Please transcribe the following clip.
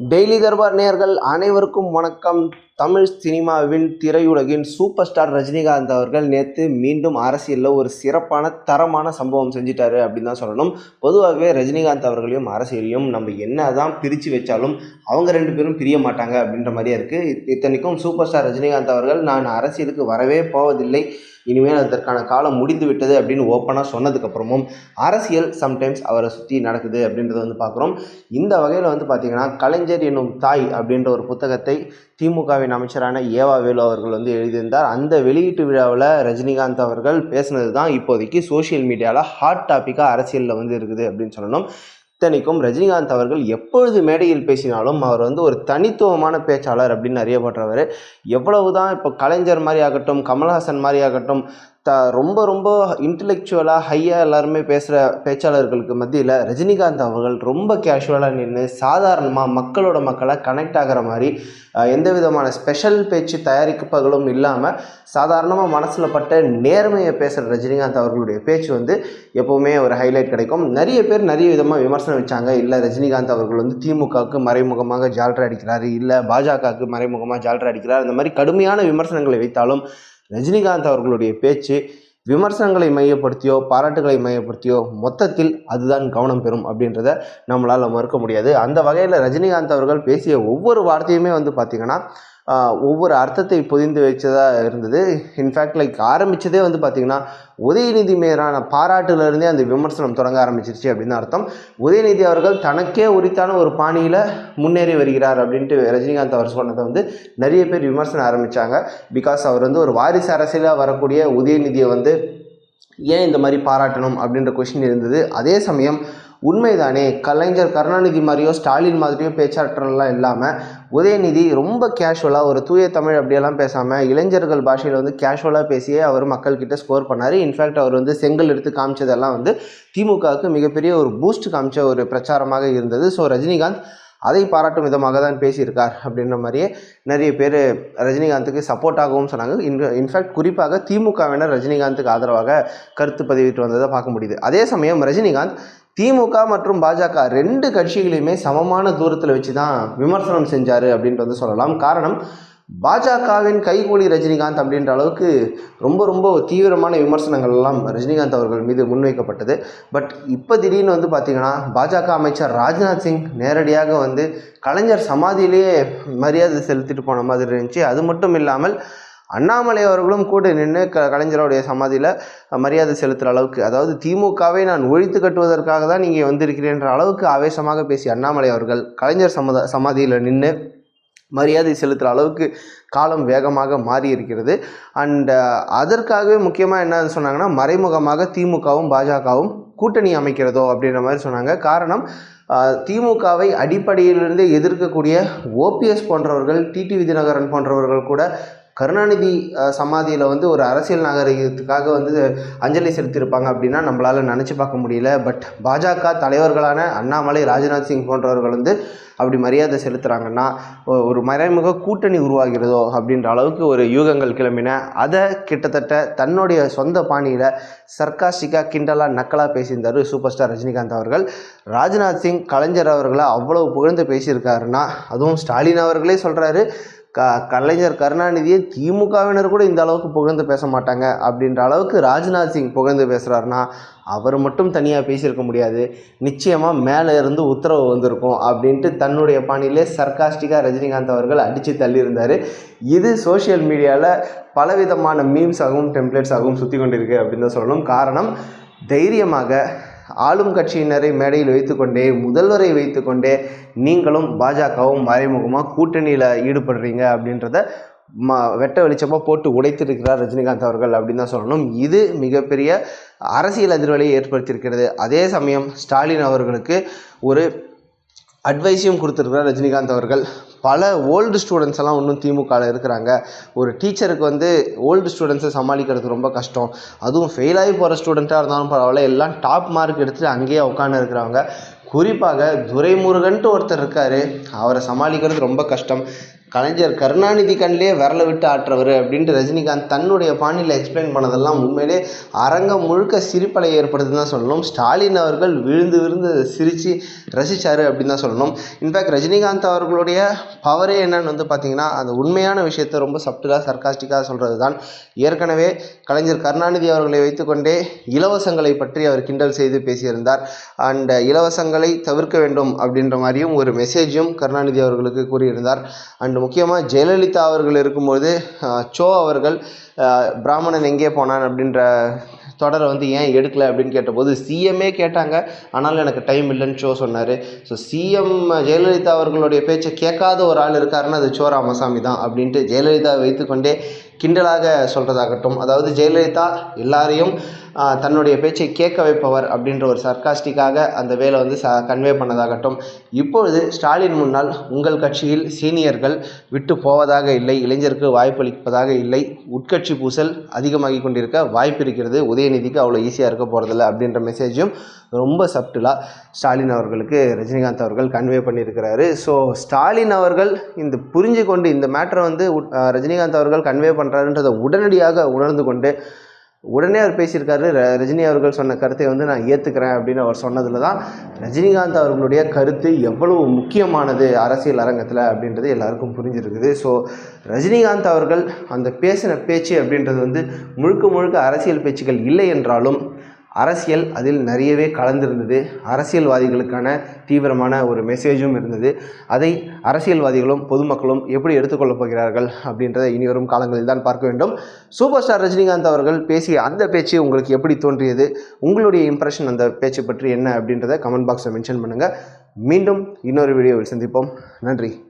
Daily Darbar நேயர்கள் அனைவருக்கும் வணக்கம். தமிழ் சினிமாவின் திரையுலகின் சூப்பர் ஸ்டார் ரஜினிகாந்த் அவர்கள் நேற்று மீண்டும் அரசியலில் ஒரு சிறப்பான தரமான சம்பவம் செஞ்சிட்டாரு அப்படின்னு தான் சொல்லணும். பொதுவாகவே ரஜினிகாந்த் அவர்களையும் அரசியலையும் நம்ம என்ன தான் பிரித்து வச்சாலும் அவங்க ரெண்டு பேரும் பிரிய மாட்டாங்க அப்படின்ற மாதிரியே இருக்குது இத்தனைக்கும் சூப்பர் ஸ்டார் ரஜினிகாந்த் அவர்கள் நான் அரசியலுக்கு வரவே போவதில்லை. இனிமேல் அதற்கான காலம் முடிந்து விட்டது அப்படின்னு ஓப்பனாக சொன்னதுக்கப்புறமும் அரசியல் சம்டைம்ஸ் அவரை சுற்றி நடக்குது அப்படின்றத வந்து பார்க்குறோம். இந்த வகையில் வந்து பார்த்திங்கன்னா கலைஞர் என்னும் தாய் அப்படின்ற ஒரு புத்தகத்தை திமுகவின் அமைச்சரான ஏவா வேலு அவர்கள் வந்து எழுதியிருந்தார். அந்த வெளியீட்டு விழாவில் ரஜினிகாந்த் அவர்கள் பேசினது தான் இப்போதைக்கு சோஷியல் மீடியாவில் ஹாட் டாப்பிக்காக அரசியலில் வந்து இருக்குது அப்படின்னு சொல்லணும். இத்தனைக்கும் ரஜினிகாந்த் அவர்கள் எப்பொழுது மேடையில் பேசினாலும் அவர் வந்து ஒரு தனித்துவமான பேச்சாளர் அப்படின்னு அறியப்படுறவர். எவ்வளவு தான் இப்போ கலைஞர் மாதிரி ஆகட்டும் கமல்ஹாசன் மாதிரி ஆகட்டும் த ரொம்ப ரொம்ப இன்டலெக்சுவலாக ஹையாக எல்லாருமே பேசுகிற பேச்சாளர்களுக்கு மத்தியில் ரஜினிகாந்த் அவர்கள் ரொம்ப கேஷுவலாக நின்று சாதாரணமாக மக்களோட மக்களாக கனெக்ட் ஆகிற மாதிரி எந்த விதமான ஸ்பெஷல் பேச்சு தயாரிப்புகளும் இல்லாமல் சாதாரணமாக மனசில் பட்ட நேர்மையை பேசுகிற ரஜினிகாந்த் அவர்களுடைய பேச்சு வந்து எப்போவுமே ஒரு ஹைலைட் கிடைக்கும். நிறைய பேர் நிறைய விதமாக விமர்சனம் வச்சாங்க. இல்லை ரஜினிகாந்த் அவர்கள் வந்து திமுகவுக்கு மறைமுகமாக ஜால்ரா அடிக்கிறார். இல்லை பாஜகவுக்கு மறைமுகமாக ஜால்ரா அடிக்கிறார். இந்த மாதிரி கடுமையான விமர்சனங்களை வைத்தாலும் ரஜினிகாந்த் அவர்களுடைய பேச்சு விமர்சனங்களை மையப்படுத்தியோ பாராட்டுகளை மையப்படுத்தியோ மொத்தத்தில் அதுதான் கவனம் பெறும் அப்படின்றத நம்மளால் மறுக்க முடியாது. அந்த வகையில் ரஜினிகாந்த் அவர்கள் பேசிய ஒவ்வொரு வார்த்தையுமே வந்து பார்த்திங்கன்னா ஒவ்வொரு அர்த்தத்தை பொதிந்து வச்சதாக இருந்தது. இன்ஃபேக்ட் லைக் ஆரம்பித்ததே வந்து பார்த்திங்கன்னா உதயநிதி மேலான பாராட்டுலேருந்தே அந்த விமர்சனம் தொடங்க ஆரம்பிச்சிருச்சு அப்படின்னு அர்த்தம். உதயநிதி அவர்கள் தனக்கே உரித்தான ஒரு பாணியில் முன்னேறி வருகிறார் அப்படின்ட்டு ரஜினிகாந்த் அவர் சொன்னதை வந்து நிறைய பேர் விமர்சனம் ஆரம்பித்தாங்க பிகாஸ் அவர் வந்து ஒரு வாரிசு அரசியலாக வரக்கூடிய உதயநிதியை வந்து ஏன் இந்த மாதிரி பாராட்டணும் அப்படின்ற கொஷின் இருந்தது. அதே சமயம் உண்மைதானே? கலைஞர் கருணாநிதி மாதிரியோ ஸ்டாலின் மாதிரியோ பேச்சாற்றலாம் இல்லாமல் உதயநிதி ரொம்ப கேஷுவலாக ஒரு தூய தமிழ் அப்படியெல்லாம் பேசாமல் இளைஞர்கள் பாஷையில் வந்து கேஷுவலாக பேசியே அவர் மக்கள்கிட்ட ஸ்கோர் பண்ணார். இன்ஃபேக்ட் அவர் வந்து செங்கல் எடுத்து காமிச்சதெல்லாம் வந்து திமுகவுக்கு மிகப்பெரிய ஒரு பூஸ்ட் காமிச்ச ஒரு பிரச்சாரமாக இருந்தது. ஸோ ரஜினிகாந்த் அதை பாராட்டும் விதமாக தான் பேசியிருக்கார் அப்படின்ற மாதிரியே நிறைய பேர் ரஜினிகாந்துக்கு சப்போர்ட்டாகவும் சொன்னாங்க. இன் இன்ஃபேக்ட் குறிப்பாக திமுகவினர் ரஜினிகாந்துக்கு ஆதரவாக கருத்து பதிவிட்டு வந்ததை பார்க்க முடியுது. அதே சமயம் ரஜினிகாந்த் திமுக மற்றும் பாஜக ரெண்டு கட்சிகளையுமே சமமான தூரத்தில் வச்சு தான் விமர்சனம் செஞ்சார் அப்படின்ட்டு வந்து சொல்லலாம். காரணம் பாஜகவின் கைகூலி ரஜினிகாந்த் அப்படின்ற அளவுக்கு ரொம்ப ரொம்ப தீவிரமான விமர்சனங்கள் எல்லாம் ரஜினிகாந்த் அவர்கள் மீது முன்வைக்கப்பட்டது. பட் இப்போ திடீர்னு வந்து பார்த்திங்கன்னா பாஜக அமைச்சர் ராஜ்நாத் சிங் நேரடியாக வந்து கலைஞர் சமாதியிலேயே மரியாதை செலுத்திட்டு போன மாதிரி இருந்துச்சு. அது மட்டும் இல்லாமல் அண்ணாமலை அவர்களும் கூட நின்று க கலைஞருடைய சமாதியில் மரியாதை செலுத்துகிற அளவுக்கு அதாவது திமுகவை நான் ஒழித்து கட்டுவதற்காக தான் நீங்கள் வந்திருக்கிறேன்ற அளவுக்கு ஆவேசமாக பேசிய அண்ணாமலை அவர்கள் கலைஞர் சமத சமாதியில் நின்று மரியாதை செலுத்துகிற அளவுக்கு காலம் வேகமாக மாறி இருக்கிறது. அண்ட் uh, அதற்காகவே முக்கியமாக என்னன்னு சொன்னாங்கன்னா மறைமுகமாக திமுகவும் பாஜகவும் கூட்டணி அமைக்கிறதோ அப்படின்ற மாதிரி சொன்னாங்க. காரணம் uh, திமுகவை அடிப்படையிலிருந்தே எதிர்க்கக்கூடிய ஓபிஎஸ் போன்றவர்கள் டிடி விதிநகரன் போன்றவர்கள் கூட கருணாநிதி சமாதியில் வந்து ஒரு அரசியல் நாகரிகத்துக்காக வந்து அஞ்சலி செலுத்தியிருப்பாங்க அப்படின்னா நம்மளால் நினச்சி பார்க்க முடியல. பட் பாஜக தலைவர்களான அண்ணாமலை ராஜ்நாத் சிங் போன்றவர்கள் வந்து அப்படி மரியாதை செலுத்துகிறாங்கன்னா ஒரு மறைமுக கூட்டணி உருவாகிறதோ அப்படின்ற அளவுக்கு ஒரு யூகங்கள் கிளம்பின. அதை கிட்டத்தட்ட தன்னுடைய சொந்த பாணியில் சர்க்காஸ்டிக்காக கிண்டலாக நக்கலாக பேசியிருந்தார் சூப்பர் ஸ்டார் ரஜினிகாந்த் அவர்கள். ராஜ்நாத் சிங் கலைஞர் அவர்களை அவ்வளவு புகழ்ந்து பேசியிருக்காருன்னா அதுவும் ஸ்டாலின் அவர்களே சொல்கிறாரு க கலைஞர் கருணாநிதியை திமுகவினர் கூட இந்த அளவுக்கு புகழ்ந்து பேச மாட்டாங்க அப்படின்ற அளவுக்கு ராஜ்நாத் சிங் புகழ்ந்து பேசுகிறாருன்னா அவர் மட்டும் தனியாக பேசியிருக்க முடியாது. நிச்சயமாக மேலே இருந்து உத்தரவு வந்திருக்கும் அப்படின்ட்டு தன்னுடைய பாணியிலே சர்க்காஸ்டிக்காக ரஜினிகாந்த் அவர்கள் அடித்து தள்ளியிருந்தார். இது சோஷியல் மீடியாவில் பலவிதமான மீம்ஸாகவும் டெம்ப்ளேட்ஸாகவும் சுற்றி கொண்டிருக்கு அப்படின்னு தான் சொல்லணும். காரணம் தைரியமாக ஆளும் கட்சியினரை மேடையில் வைத்துக்கொண்டே முதல்வரை வைத்துக்கொண்டே நீங்களும் பாஜகவும் மறைமுகமாக கூட்டணியில் ஈடுபடுறீங்க அப்படின்றத ம வெட்ட வெளிச்சமாக போட்டு உடைத்திருக்கிறார் ரஜினிகாந்த் அவர்கள் அப்படின்னு தான் சொல்லணும். இது மிகப்பெரிய அரசியல் அதிர்வலையை ஏற்படுத்தியிருக்கிறது. அதே சமயம் ஸ்டாலின் அவர்களுக்கு ஒரு அட்வைஸையும் கொடுத்துருக்கிறார் ரஜினிகாந்த் அவர்கள். பல ஓல்டு ஸ்டூடெண்ட்ஸ் எல்லாம் இன்னும் திமுகவில் இருக்கிறாங்க. ஒரு டீச்சருக்கு வந்து ஓல்டு ஸ்டூடெண்ட்ஸை சமாளிக்கிறது ரொம்ப கஷ்டம். அதுவும் ஃபெயில் ஆகி போகிற ஸ்டூடெண்ட்டாக இருந்தாலும் பரவாயில்ல எல்லாம் டாப் மார்க் எடுத்துகிட்டு அங்கேயே உட்காந்து இருக்கிறவங்க. குறிப்பாக துரைமுருகன்ட்டு ஒருத்தர் இருக்கார். அவரை சமாளிக்கிறது ரொம்ப கஷ்டம். கலைஞர் கருணாநிதி கண்ணிலே விரல விட்டு ஆட்டுறவர் அப்படின்ட்டு ரஜினிகாந்த் தன்னுடைய பாணியில் எக்ஸ்பிளைன் பண்ணதெல்லாம் உண்மையிலே அரங்கம் முழுக்க சிரிப்பலை ஏற்படுதுன்னு தான் சொல்லணும். ஸ்டாலின் அவர்கள் விழுந்து விழுந்து சிரித்து ரசித்தார் அப்படின்னு தான் சொல்லணும். இன்ஃபேக்ட் ரஜினிகாந்த் அவர்களுடைய பவரே என்னன்னு வந்து பார்த்திங்கன்னா அந்த உண்மையான விஷயத்தை ரொம்ப சப்டிலாக சர்காஸ்டிக்காக சொல்கிறது தான் ஏற்கனவே கலைஞர் கருணாநிதி அவர்களை வைத்துக்கொண்டே இலவசங்களை பற்றி அவர் கிண்டல் செய்து பேசியிருந்தார். அண்ட் இலவசங்களை தவிர்க்க வேண்டும் அப்படின்ற மாதிரியும் ஒரு மெசேஜும் கருணாநிதி அவர்களுக்கு கூறியிருந்தார். அண்ட் முக்கியமாக ஜெயலலிதா அவர்கள் இருக்கும்போது சோ அவர்கள் பிராமணன் எங்கே போனான் அப்படின்ற தொடரை வந்து ஏன் எடுக்கலை அப்படின்னு கேட்டபோது சிஎம்ஏ கேட்டாங்க. ஆனாலும் எனக்கு டைம் இல்லைன்னு ஷோ சொன்னார். ஸோ சிஎம் ஜெயலலிதா அவர்களுடைய பேச்சை கேட்காத ஒரு ஆள் இருக்காருன்னா அது சோ ராமசாமி தான் அப்படின்ட்டு ஜெயலலிதா வைத்துக்கொண்டே கிண்டலாக சொல்கிறதாகட்டும் அதாவது ஜெயலலிதா எல்லாரையும் தன்னுடைய பேச்சை கேட்க வைப்பவர் அப்படின்ற ஒரு சர்க்காஸ்டிக்காக அந்த வேலை வந்து ச கன்வே பண்ணதாகட்டும். இப்பொழுது ஸ்டாலின் முன்னால் உங்கள் கட்சியில் சீனியர்கள் விட்டு போவதாக இல்லை இளைஞருக்கு வாய்ப்பளிப்பதாக இல்லை உட்கட்சி பூசல் அதிகமாகி கொண்டிருக்க வாய்ப்பு இருக்கிறது உதயநிதிக்கு அவ்வளோ ஈஸியாக இருக்க போகிறதில்ல அப்படின்ற மெசேஜும் ரொம்ப சப்டிலாக ஸ்டாலின் அவர்களுக்கு ரஜினிகாந்த் அவர்கள் கன்வே பண்ணியிருக்கிறாரு. ஸோ ஸ்டாலின் அவர்கள் இந்த புரிஞ்சு கொண்டு இந்த மேட்டரை வந்து உட்- ரஜினிகாந்த் அவர்கள் கன்வே பண்ண பண்ணுறாருன்றதை உடனடியாக உணர்ந்து கொண்டு உடனே அவர் பேசியிருக்காரு. ர- ரஜினி அவர்கள் சொன்ன கருத்தை வந்து நான் ஏற்றுக்கிறேன் அப்படின்னு அவர் சொன்னதில் தான் ரஜினிகாந்த் அவர்களுடைய கருத்து எவ்வளவு முக்கியமானது அரசியல் அரங்கத்தில் அப்படின்றது எல்லாருக்கும் புரிஞ்சிருக்குது. ஸோ ரஜினிகாந்த் அவர்கள் அந்த பேசின பேச்சு அப்படின்றது வந்து முழுக்க முழுக்க அரசியல் பேச்சுகள் இல்லை என்றாலும் அரசியல் அதில் நிறையவே கலந்திருந்தது. அரசியல்வாதிகளுக்கான தீவிரமான ஒரு மெசேஜும் இருந்தது. அதை அரசியல்வாதிகளும் பொதுமக்களும் எப்படி எடுத்துக்கொள்ளப் போகிறார்கள் அப்படின்றத இனி வரும் காலங்களில் தான் பார்க்க வேண்டும். சூப்பர் ஸ்டார் ரஜினிகாந்த் அவர்கள் பேசிய அந்த பேச்சு உங்களுக்கு எப்படி தோன்றியது? உங்களுடைய இம்ப்ரெஷன் அந்த பேச்சு பற்றி என்ன அப்படின்றத கமெண்ட் பாக்ஸில் மென்ஷன் பண்ணுங்கள் மீண்டும் இன்னொரு வீடியோவில் சந்திப்போம். நன்றி.